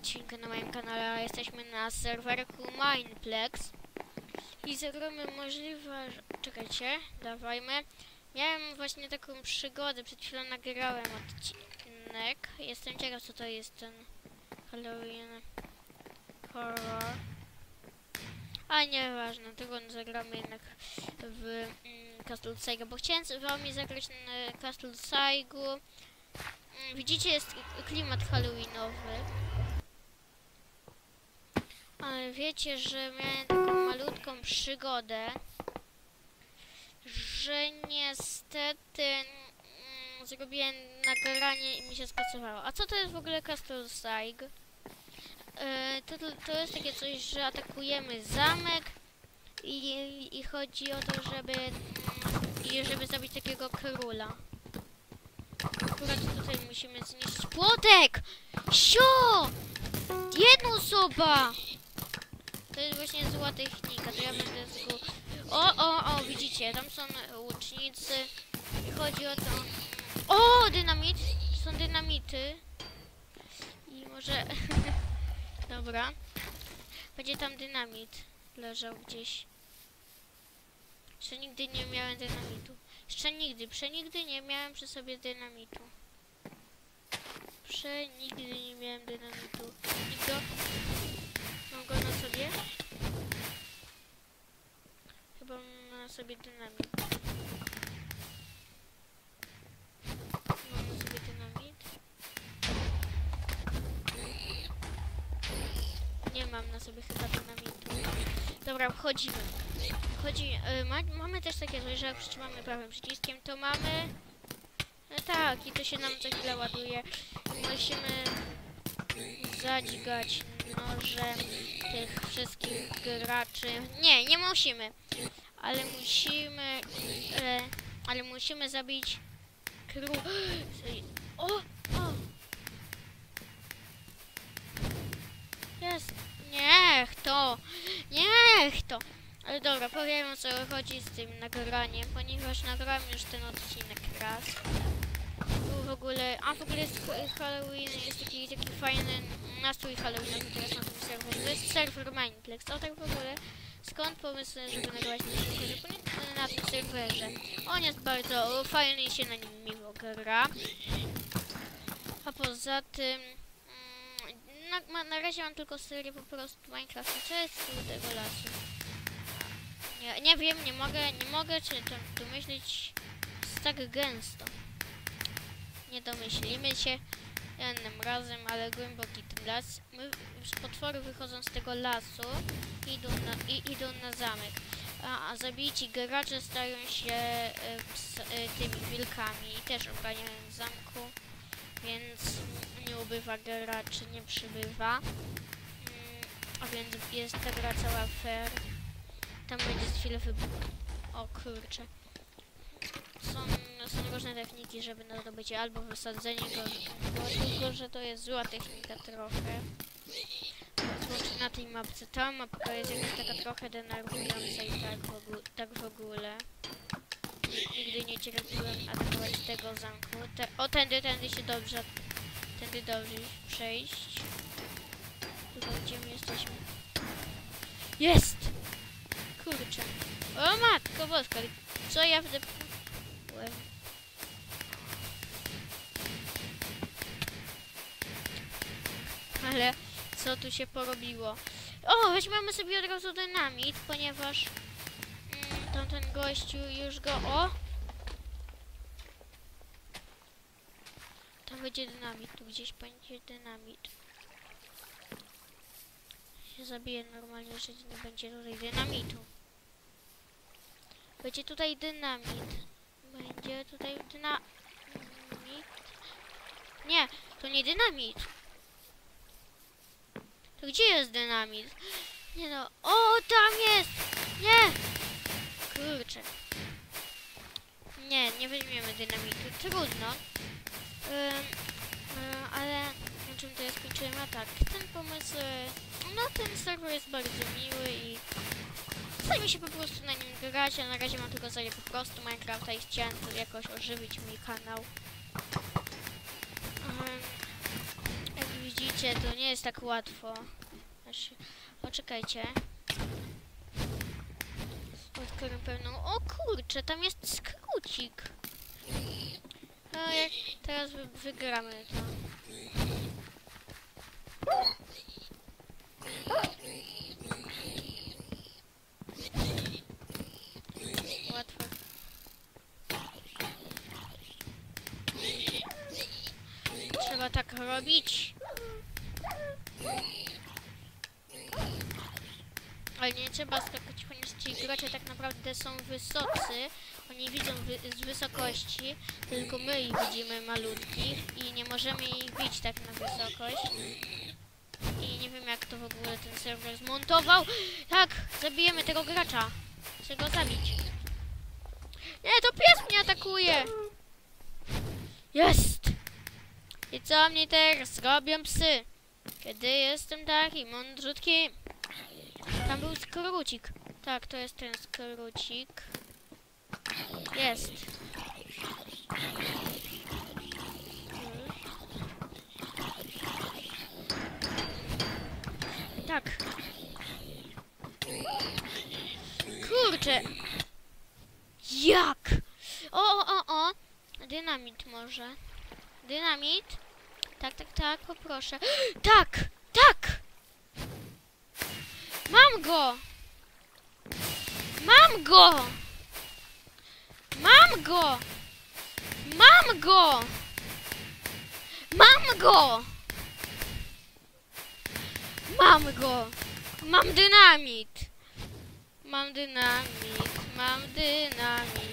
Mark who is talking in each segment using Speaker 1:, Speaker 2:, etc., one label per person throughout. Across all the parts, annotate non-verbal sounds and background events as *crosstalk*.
Speaker 1: Odcinku na moim kanale, a jesteśmy na serwerku Mineplex. I zagramy możliwe... Czekajcie, dawajmy. Miałem właśnie taką przygodę, przed chwilą nagrałem odcinek. Jestem ciekaw co to jest ten Halloween Horror. A nieważne, tego zagramy jednak w mm, Castle Saiga, bo chciałem z wami zagrać na Castle Saigu. Mm, widzicie, jest klimat halloweenowy. Ale wiecie, że miałem taką malutką przygodę, że niestety mm, zrobiłem nagranie i mi się spasowało. A co to jest w ogóle Castle Saig? E, to, to- jest takie coś, że atakujemy zamek i, i chodzi o to, żeby mm, żeby zabić takiego króla. Akurat tutaj musimy zniszczyć płotek! Sio! Jedna osoba! To jest właśnie zła technika, to ja będę z góry. O, o, o, widzicie, tam są łucznicy. Chodzi o to... O, dynamit! Są dynamity. I może... *laughs* Dobra. Będzie tam dynamit leżał gdzieś. Jeszcze nigdy nie miałem dynamitu. Jeszcze nigdy, przenigdy nie miałem przy sobie dynamitu. Przenigdy nie miałem dynamitu. I. Mam go na sobie? Chyba mam na sobie dynamit. Mam na sobie dynamit. Nie mam na sobie chyba dynamitu. Dobra, wchodzimy. Wchodzi, y, ma, mamy też takie coś, że jak przytrzymamy prawym przyciskiem, to mamy... No tak, i to się nam za chwilę ładuje. Musimy zadźgać nożem tych wszystkich graczy. Nie, nie musimy. Ale musimy... E, ale musimy zabić król... *gasps* O! O! Jest. Niech to. Niech to. Ale dobra, powiem o co chodzi z tym nagraniem, ponieważ nagrałem już ten odcinek raz. Był w ogóle, a w ogóle jest ha- Halloween, jest taki, taki fajny nastrój Halloweenowy teraz na tym serwerze. To jest serwer Mineplex. O tak w ogóle, skąd pomysł, żeby nagrywać na serwerze? Na serwerze. On jest bardzo fajny i się na nim miło gra. A poza tym... mm, Na, na razie mam tylko serię po prostu Minecraft. Co jest tu tego lasu? Nie, nie wiem, nie mogę, nie mogę czy to domyślić jest tak gęsto. Nie domyślimy się jednym razem, ale głęboki ten las. My, potwory wychodzą z tego lasu idą na, i, idą na zamek. A, a zabici gracze stają się e, ps, e, tymi wilkami i też obraniają zamku, więc nie ubywa graczy, nie przybywa. Mm, a więc jest ta gra cała fair. Tam będzie chwilę wybuch. O kurczę. Są, są różne techniki, żeby na zdobycie albo wysadzenie go, tylko że to jest zła technika trochę. Zwłaszcza na tej mapce. Ta mapka jest jakaś taka trochę denerwująca i tak w, ogóle, tak w ogóle. Nigdy nie cierpiłem atakować tego zamku. Te, o, tędy, tędy się dobrze, tędy dobrze przejść. Tylko gdzie my jesteśmy? Jest! Kurczę. O matko boska, co ja wdepłem? Ale co tu się porobiło? O, weźmiemy sobie od razu dynamit, ponieważ mm, tamten gościu już go... O! Tam będzie dynamit, tu gdzieś będzie dynamit. Się zabije normalnie, że nie będzie tutaj dynamitu. Będzie tutaj dynamit. Będzie tutaj dynamit. Nie, to nie dynamit. To gdzie jest dynamit? Nie no. O, tam jest! Nie! Kurczę. Nie, nie weźmiemy dynamitu. Trudno. Y, ale na czym to ja skończyłem? A tak, ten pomysł... y, No, ten serwer jest bardzo miły i Przestańmy się po prostu na nim grać, ja na razie mam tylko serię po prostu Minecrafta i chciałem jakoś ożywić mój kanał. Em, Jak to nie jest tak łatwo. Poczekajcie. Odkryłem pewną... O kurczę, tam jest skrócik. No, jak teraz wy wygramy to. Łatwo. Trzeba tak robić. Nie trzeba skakać, ponieważ ci gracze tak naprawdę są wysocy. Oni widzą wy z wysokości, tylko my ich widzimy malutkich i nie możemy ich bić tak na wysokość. I nie wiem jak to w ogóle ten serwer zmontował. Tak, zabijemy tego gracza. Chcę go zabić. Nie, to pies mnie atakuje. Jest! I co mnie teraz robią psy? Kiedy jestem taki mądrzutki. Tam był skrócik. Tak, to jest ten skrócik. Jest. Tak. Kurczę. Jak? O, o, o, o. Dynamit może. Dynamit? Tak, tak, tak, poproszę. *gasps* Tak! Mam go! Mam go! Mam go! Mam go! Mam go! Mam go! Mam dynamit! Mam dynamit, mam dynamit.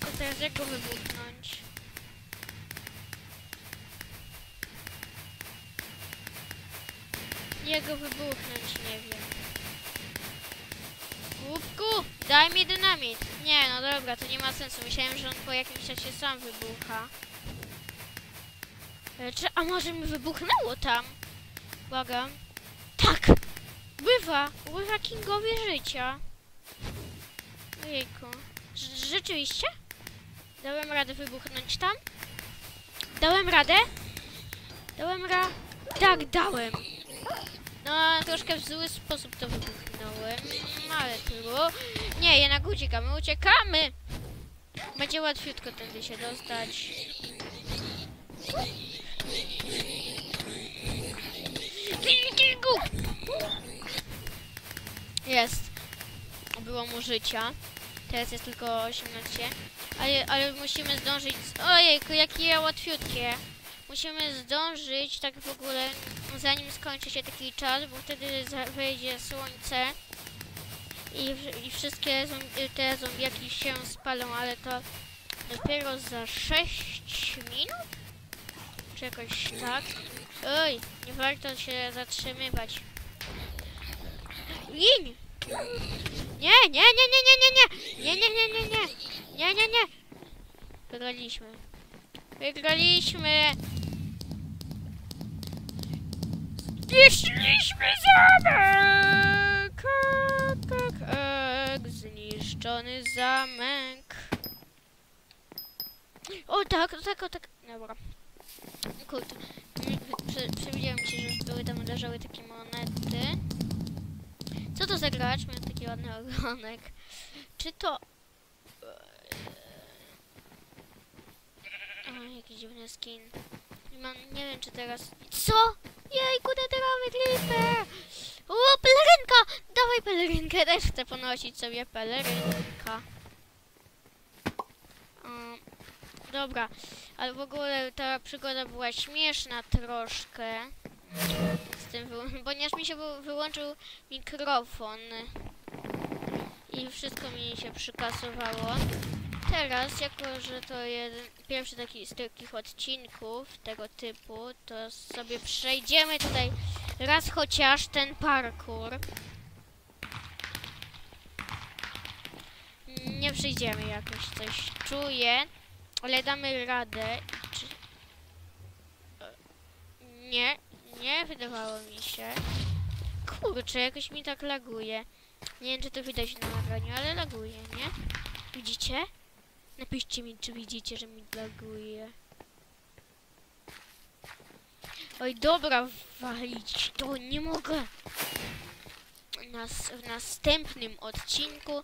Speaker 1: To teraz jak go wybuchnąć? Jak go wybuchnąć, nie wiem. Łupku, daj mi dynamit. Nie, no dobra, to nie ma sensu. Myślałem, że on po jakimś czasie sam wybucha. E, Czy, a może mi wybuchnęło tam? Błagam. Tak! Bywa! Bywa Kingowie życia. Ojejku. Rz- Rzeczywiście? Dałem radę wybuchnąć tam? Dałem radę? Dałem ra... Tak, dałem. No, troszkę w zły sposób to wybuchnąłem, ale tylko... Nie, jednak uciekamy, uciekamy! Będzie łatwiutko tędy się dostać. Kingu! Jest. Było mu życia. Teraz jest tylko 18. Ale, ale musimy zdążyć... Ojejku, jakie łatwiutkie. Musimy zdążyć tak w ogóle, zanim skończy się taki czas, bo wtedy wejdzie słońce i, i wszystkie te zombiaki się spalą, ale to dopiero za 6 minut? Czy jakoś tak? Oj, nie warto się zatrzymywać. Gin! Nie, nie, nie, nie, nie, nie, nie, nie, nie, nie, nie, nie, nie, nie, nie. Wygraliśmy. Wygraliśmy! Zniszczyliśmy zamek! Tak, tak, zniszczony zamek. O tak, tak, o tak. Dobra. Kurde. Prze przewidziałem ci, że były tam leżały takie monety. Co to za gracz? Miał taki ładny ogonek. Czy to... O, jaki dziwny skin. Mam, nie wiem czy teraz... Co? Jejku, teterowy creeper! O, pelerynka! Dawaj pelerynkę, też chcę ponosić sobie pelerynka. Dobra, ale w ogóle ta przygoda była śmieszna troszkę. Z tym, ponieważ mi się wy- wyłączył mikrofon. I wszystko mi się przykasowało. Teraz, jako że to jeden, pierwszy taki z takich odcinków tego typu, to sobie przejdziemy tutaj raz chociaż ten parkour. nie przyjdziemy jakoś, coś czuję, ale damy radę. Czy... Nie, nie wydawało mi się. Kurczę, jakoś mi tak laguje. Nie wiem, czy to widać na nagraniu, ale laguje, nie? Widzicie? Napiszcie mi, czy widzicie, że mi laguje. Oj, dobra, walić to nie mogę. Nas, w następnym odcinku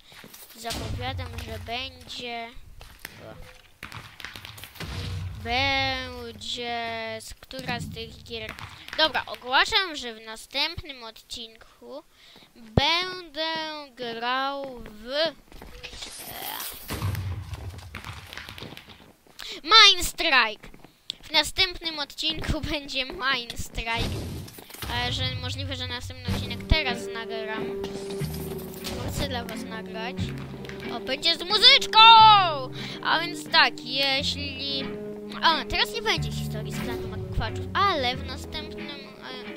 Speaker 1: zapowiadam, że będzie... O. Będzie... Z która z tych gier... Dobra, ogłaszam, że w następnym odcinku będę grał w... Mine Strike! W następnym odcinku *laughs* będzie Mine Strike. Że możliwe, że następny odcinek teraz nagram. Chcę dla was nagrać. O, będzie z muzyczką! A więc tak, jeśli... O, teraz nie będzie historii z klanu Makwaczów, ale w następnym...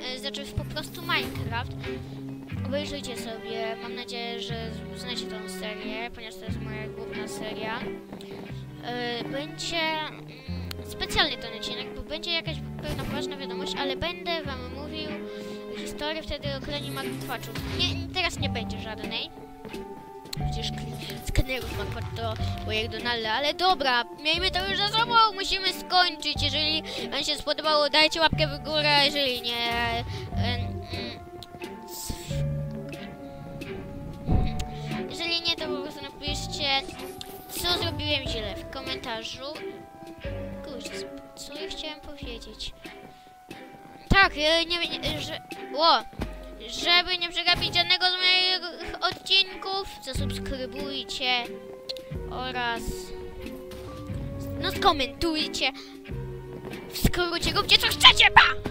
Speaker 1: E, e, znaczy po prostu Minecraft. Obejrzyjcie sobie, mam nadzieję, że znacie tą serię, ponieważ to jest moja główna seria. E, będzie mm, specjalny ten odcinek, bo będzie jakaś pewna ważna wiadomość, ale będę wam mówił historię wtedy o klanie Makwaczów. Nie, teraz nie będzie żadnej. Przecież skanerów Makwacz to projekt Donalda, ale dobra, miejmy to już za sobą, musimy skończyć. Jeżeli wam się spodobało, dajcie łapkę w górę, jeżeli nie... em, mm, s- jeżeli nie, to po prostu napiszcie, co zrobiłem źle w komentarzu. Kurczę, co ja chciałem powiedzieć? Tak, e, nie wiem, że... Ło! Żeby nie przegapić żadnego z moich odcinków, zasubskrybujcie oraz no skomentujcie. W skrócie róbcie co chcecie, pa!